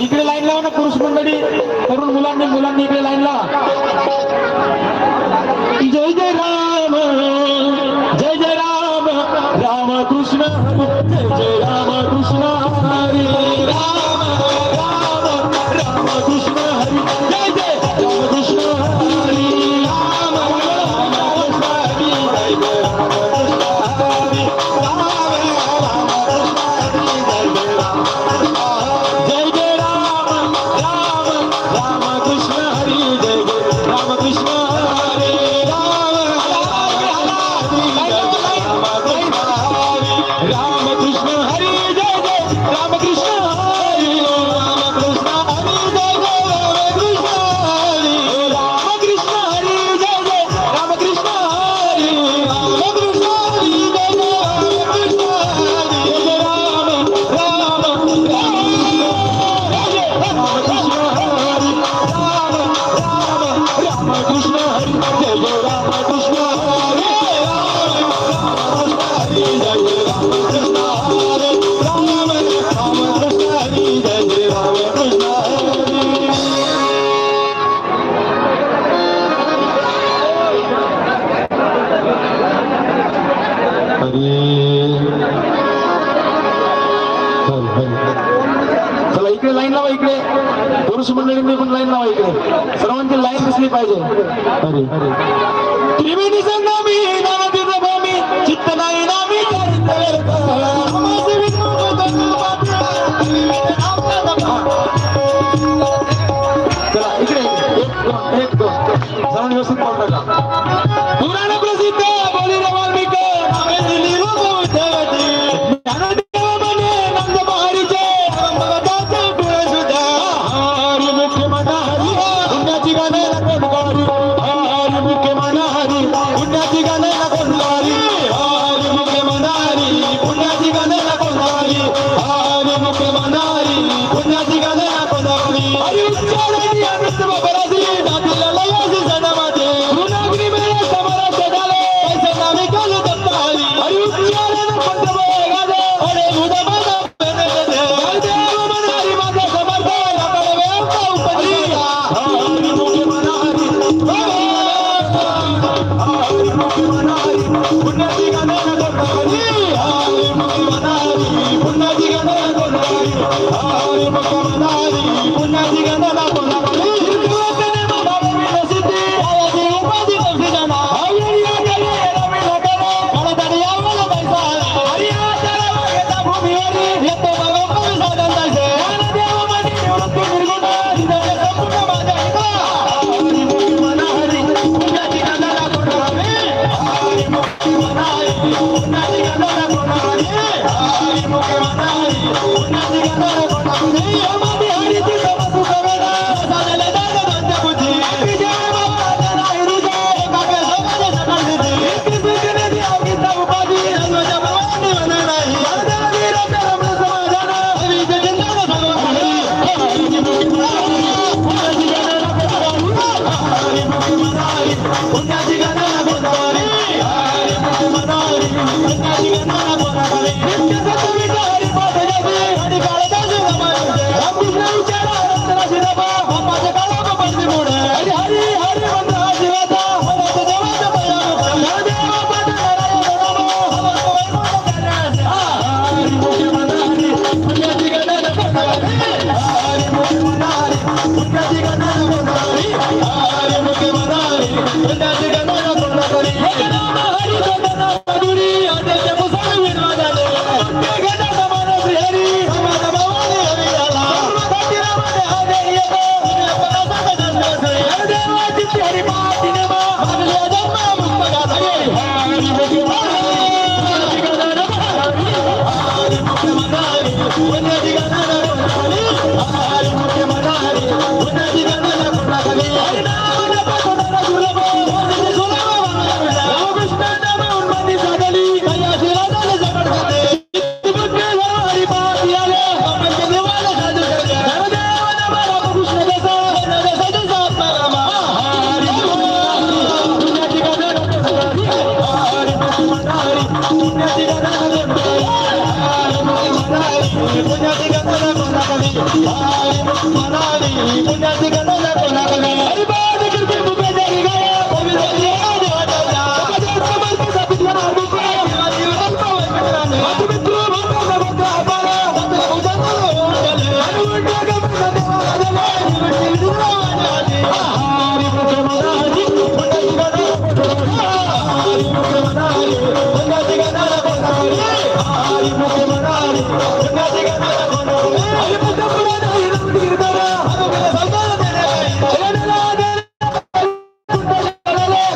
इकडे लाईन लावा ना पुरुष मंडळी. तरुण मुलांनी मुलांनी इकडे लाईन लावा. लाईन इकडे. पुरुष मंडळींनी पण लाईन लावा इकडे. सर्वांची लाईन दिसली पाहिजे. त्रिवेणी संगमी चित्त नाही Paulo Padrinho! Come on, 나들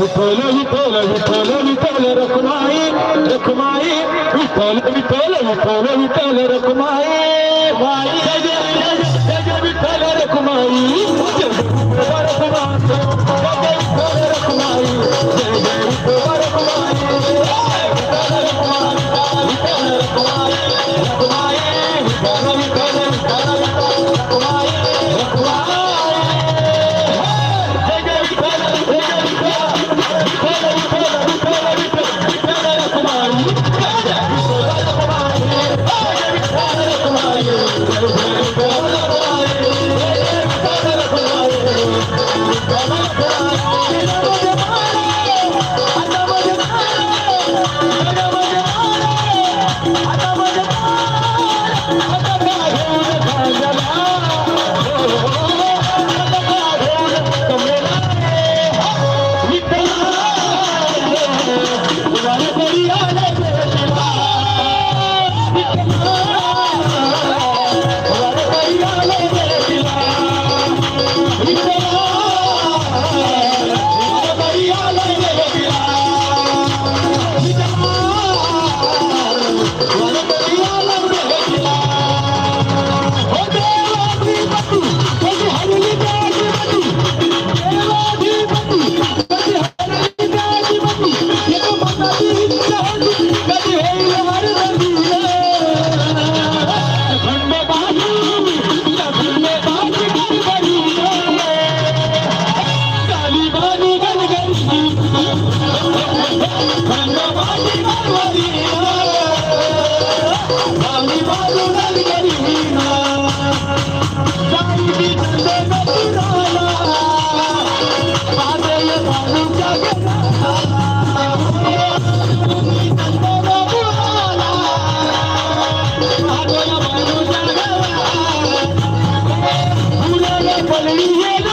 vitole, vitole, vitole, vitole, rokmai, rokmai, vitole, vitole, vitole, vitole, rokmai, vai, vai, Hallelujah.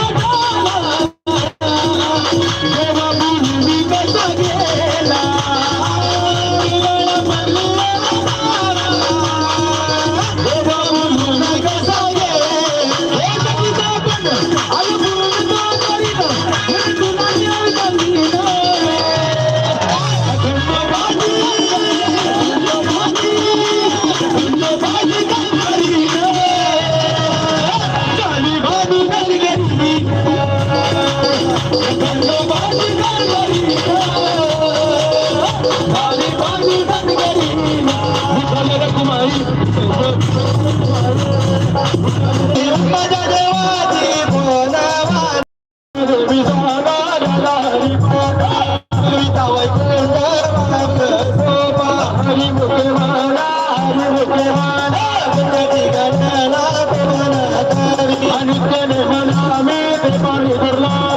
நாளமே Thirumal இதர்லாம்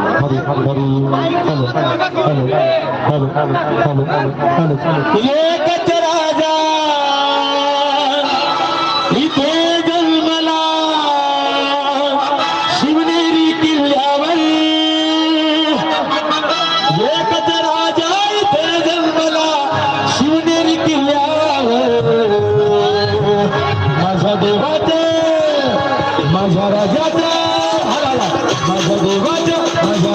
Hari Hari Hari Hari Hari Hari Hari Hari Hari Hari Hari রাজা ইতে জন্মলা শিবনেরি কিল্লাবল একত রাজা ইতে জন্মলা শিবনেরি কিল্লাবল माझा देवाचा माझा राजाचा माझा देवाचा Let's go.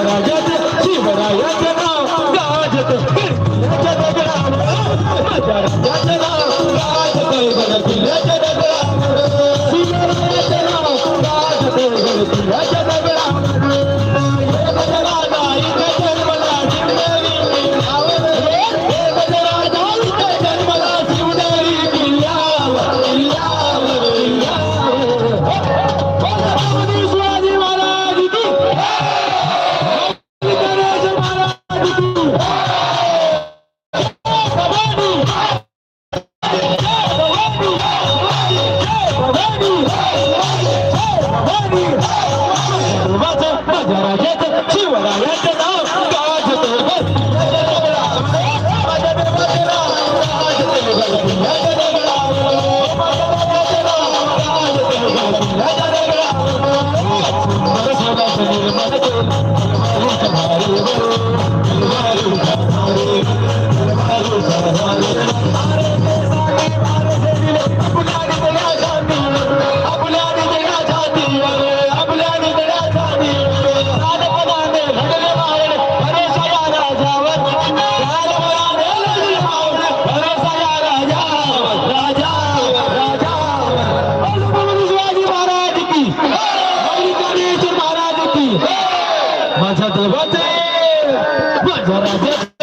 Vai, vai.